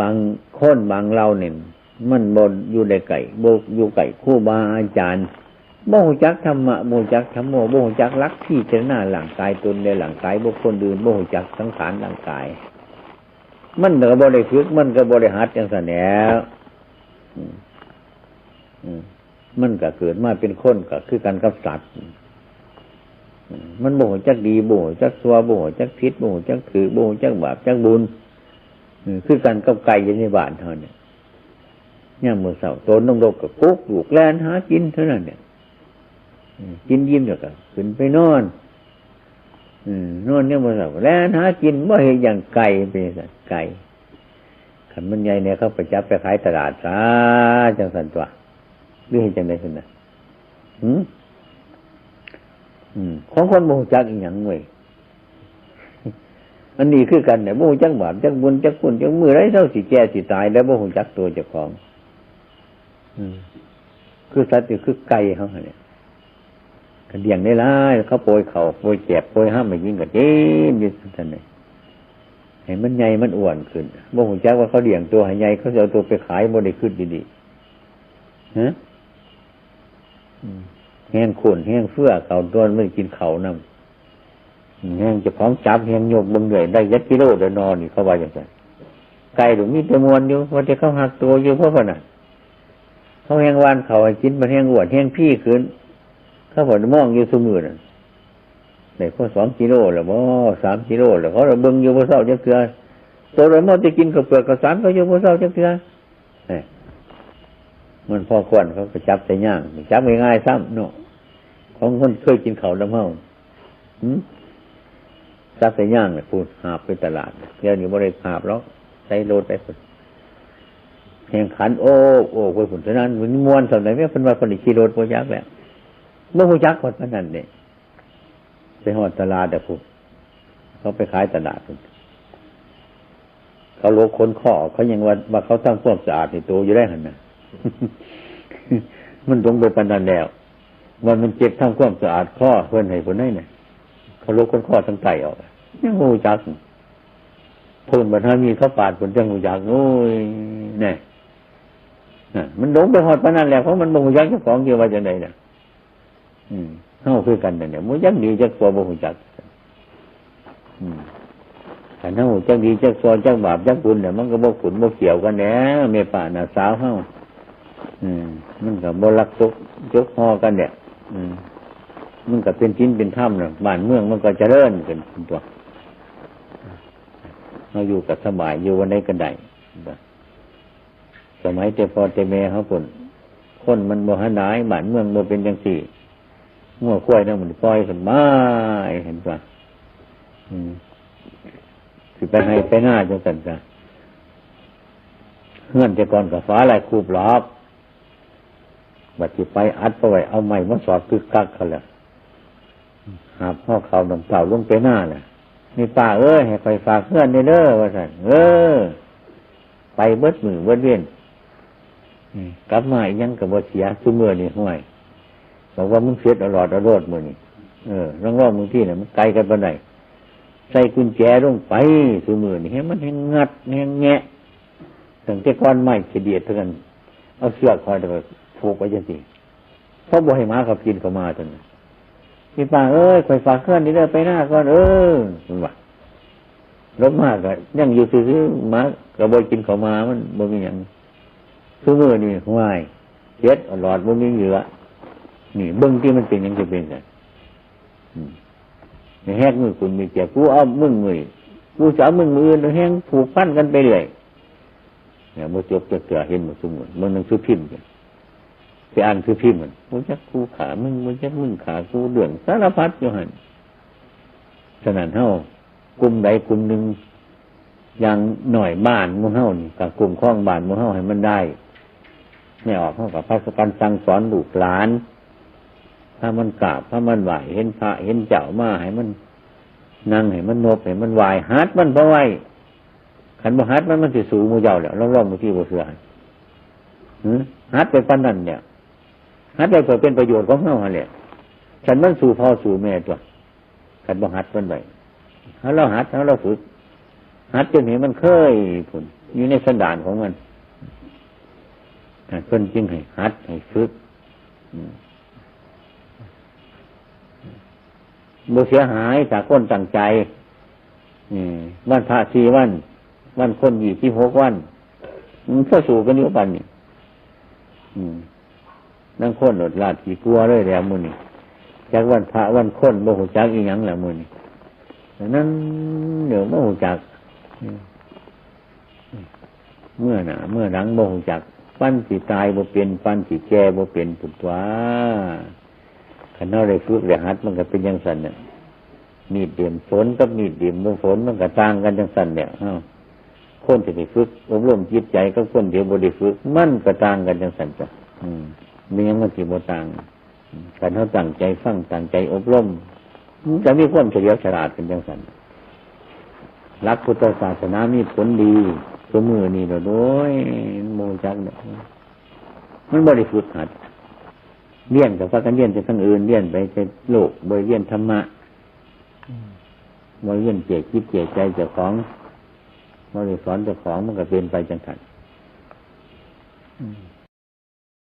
บางคนบางเราเนี่ยมันบนอยู่ในไก่โบอยู่ไก่คู่บาอาจารย์โมหจักธรรมะโมหจักธรรมโมโมหจักรักที่เจรนาหลังกายตนในหลังกายบุคคลอื่นโมหจักสังขารหลังกาย มันก็บริฝึกมันก็บริหัดอย่างสนแหล้วมันก็เกิดมาเป็นคนก็คือการกับสัตว์ มันโมหจักดีโมหจักซัวโมหจักพิษโมหจักถือโมหจักบาปจักบุญคือการกับไก่ยู่ในบ้านเท่านี้ย่างมือเสาโตนต้องโลกกับกุ๊กลูกแลนหากินเท่านั้นเนี่ยกินยิ้มเดียวก็ขึ้นไปนอนนอนเนี่ยมือเสาแลนหากินว่าเห็นอย่างไก่เป็นสัตว์ไก่ขันมันใหญ่เนี่ยเขาไปจับไปขายตลาดซะจังสันตัวหรือเห็นจังไดขึ้นนะอืม ของคนโมหจักอีกอย่างเว้ยอันนี้คือกันเนี่ยโมหจักบาปจักบุญจักคุณจักมือไรเท่าสิแก่สิตาย แล้วโมหจักตัวเจ้าของคือสัตว์คือไก่เขาเนี่ยกันเดียงได้ละเขาโปรยเขาโปรยแจบโปรยห้ามมายิงกับเจ๊ยืนท่านเลยเห็นมันใหญ่มันอ้วนขึ้นโมหจักว่าเขาเดี่ยงตัวให้ใหญ่เขาจะเอาตัวไปขายโมได้ขึ้นดีๆฮะ แห้งขุ่นแห้งเฟื่อเขาตัวนไม่กินเขานำแห้งจะพร้อมจับแห้งโยกบังเหนื่อยได้ยัดกิโลเดินนอนนี่เขาว่าอย่างไรไก่หรือมีตัวมวนอยู่วันที่เขาหักตัวอยู่เพราะว่าน่ะเขาแห้งวานเขากินมันแห้งอวนแห้งพี่ขึ้นเขาผลมองอยู่สมือน่ะไหนก็สองกิโลหรือว่าสามกิโลหรือเขาเราเบิ้งอยู่บนเสาจะเกลือตัวเราเมื่อจะกินกับเปลือกกับสารเขาอยู่บนเสาจะเกลือมันพ่อควรเขาก็จับใส่ย่างจับง่ายๆซ้ำเนาะ ของคนเคยกินเขาแล้วเมาจับใส่ย่างเนี่ยพูดหาบไปตลาดเดี๋ยวนี้บริหาบแล้วใช้โรดไปสุดแข่งขันโอ้โอ้ไปผลเท่านั้นมันมวนสมัยไม่เป็นว่าคนอีขี่รถโปยักแล้วเมื่อโปยักคนนั้นเนี่ยไปหอดตลาดแต่พูดเขาไปขายตลาดพูดเขาโลคนข้อเขายังว่าว่าเขาทำความสะอาดในตัวอยู่ได้หันนะมันตรงไปปันนันแล้ว มันมันเจ็บทำความสะอาดข้อเพื่อนให้คนนั้เนี่ยเขาลกคนข้อทั้งไตออกยังงูจักพูนบันทามีเขาปาดผลจังงูจักโอ้ยเนี่ยมันหลงไปหอดปนนันแล้วเพราะมันบ่งยักเจ้าของเกี่ยวว่าจะไหนเนี่ยอืมเข้าคือกันเนี่ยมันยักดีจักตัวบ่งจักอืมขันเท่าจักดีจักตัวจักบาปจักบุญเนี่ยมันก็บ่ขุนบ่เกี่ยวกันแน่เมป่าน่ะสาวเฮาอืมมันกับบรักจกจกหอกันเนี่ย มันก็เป็นชิ้นเป็นถ้ำเนะบ้านเมืองมันก็จะเริ่นกันตัวเราอยู่กับสบายอยู่วันไหนกันได้สมัยเจพอเจเมเขาผลคนมันโมหนายบ้านเมืองโมเป็นอยังสี่มั่วควายนั่นมันปล่อยสบายเห็นปะอืมสิไปให้ไปหน้าจังสันจ้ะเงื่อนแต่ก่อนกับฟ้าลายคูบหลอก บัดจิไปอัดไปไว้เอาไม้มาสอดคึกคักเขาแหละหาพ่อเขาดำเต่าลงไปหน้าแหละนี่ป้าเอ้ยให้ไปฝากเพื่อนเด้อว่าสันเออ ไปเบิดมือเบิดเวียนกลับมาอีกยังกับว่าเสียซุมือนี่ห่วยบอกว่ามึงเสียดอรอดอรอดมือนี่เออร่องร่องมึงที่เนี่ยมันไกลกันไปไหนใส่กุญแจลงไปซุมือนี่ให้มันแหงงัดแหงแงะถึงแต่ก้อนไม้เฉดียดเท่านั้นเอาเสือกคอยเดี๋ย ผูกไว้จังสิเพราะบ่ให้มาเขากินเขามาจนพี่ป้าเอ้ยคอยฝากเคลื่อนนี่เด้อไปหน้าก่อนเออมันว่าลบมากก็ยังอยู่ซื้อมากระบอยกินเขามามันบ่มีอย่างซื้อมือนี่ห่วยเจ็ดหลอดบ่มีเหลือนี่เบิ้งที่มันเป็นยังจะเป็นไงแหกมือคุณมีเจ็บกูเอามึงมือกูจะเอามึงมืออื่นแห้งผูกพันกันไปเลยเนี่ยมื่อจบจะเกิดเห็นหมดสมุนมันนังซื้อพิมพ์กัน ไปอ่านคือพิมพ์มันมึงจะกูขามึงมึงจะมึงขากูเดือดสารพัดอยู่หันฉะนั้นเท่ากลุ่มใดกลุ่มหนึ่งอย่างหน่อยบ้านมุเท่านี่กับกลุ่มข้องบ้านมุเท่าให้มันได้ไม่ออกเท่ากับพระสกันสั่งสอนลูกหลาน ถ้ามันกราบถ้ามันไหวเห็นพระเห็นเจ้ามาให้มันนั่งให้มันนบให้มันไหวฮัดมันเพราะไหวขันบ่ฮัดมันมันจะสูงมือเจ้าแล้วร่องๆมือที่บ่เสือฮัดไปปันนั่นเนี่ย ฮัดไปเพื่อเป็นประโยชน์ของเฮาเนี่ยฉันมันสู่พ่อสู่แม่ตัวขันบ่ฮัดมันไปถ้าเราฮัดถ้าเราฝึก หัดจนเห็นมันเคยผลอยู่ในสันดานของมันอ่าเพิ่นจึงให้หัดให้ฝึกอืมบ่เสียหายจากคนตั้งใจวันพระสี่วัน วันคนยี่ที่หกวันมันก็สู่กันอยู่ปันนี่ นั่งคนหลดลาดขี่กลัวเลยแล้วมือนี่จากวันพระวันคนบ่หูจักอีหยังแล้วมือนี่ดังนั้นเดี๋ยวบ่หูจักเมื่อหนาเมื่อหลังบ่หูจัก ปั้นสิตายบ่เป็นปั้นสิแก่บ่เป็นปุตวาขันเอาได้ฝึกได้หัดมันก็เป็นอยังสันเนี่ยมีดเดียมฝนกับมีดเดียมบ่ฝนมันก็ต่างกันจังสันเนี่ยอ้าวคนที่ได้ฝึกอบรมจิตใจกับคนที่บ่ได้ฝึก มันก็ต่างกันจังสันจ้ะอืม มีหยังมันสิบ่ต่างการเขาตั้งใจฟังตั้งใจอบรมมันจะมีความเฉลียวฉลาดเป็นจังสันรักพุทธศาสนามีผลดีตัวมือนี่เราโดยโมจักเนี่ยมันบริฝึกหัดเลี้ยนกับพากันเลี้ยนจะทั้งอื่นเลี้ยนไปจะโลกบริเลี้ยนธรรมะบริเลี้ยนเจคิดเจใจเจ้าของบริสอนเจ้าของมันก็เป็นไปจังสันอืม